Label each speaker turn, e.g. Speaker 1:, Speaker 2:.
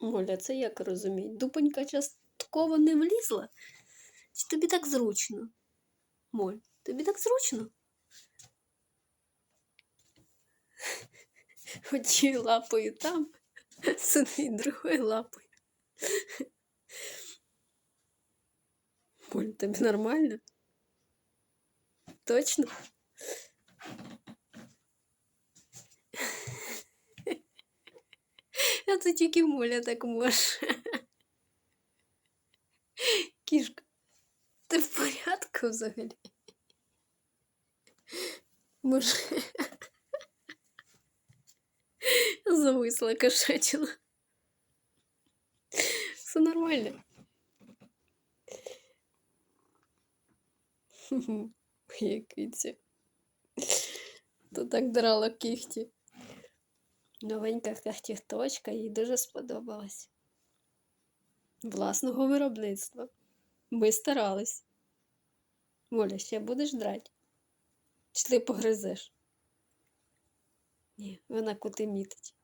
Speaker 1: Моля, це як розуміють? Дупонька частково не влізла? Чи тобі так зручно? Моль, тобі так зручно? Однією лапою там, сидить другою лапою. Моль, тобі нормально? Точно? А це тільки Моля так може. Кішка, ти в порядку взагалі? Може. Зависла кошачина. Все нормально. Який це. То так драла кіхті. Новенька кахтіхточка їй дуже сподобалась. Власного виробництва. Ми старались. Моля, ще будеш драть? Чи ти погризеш? Ні, вона кути мітить.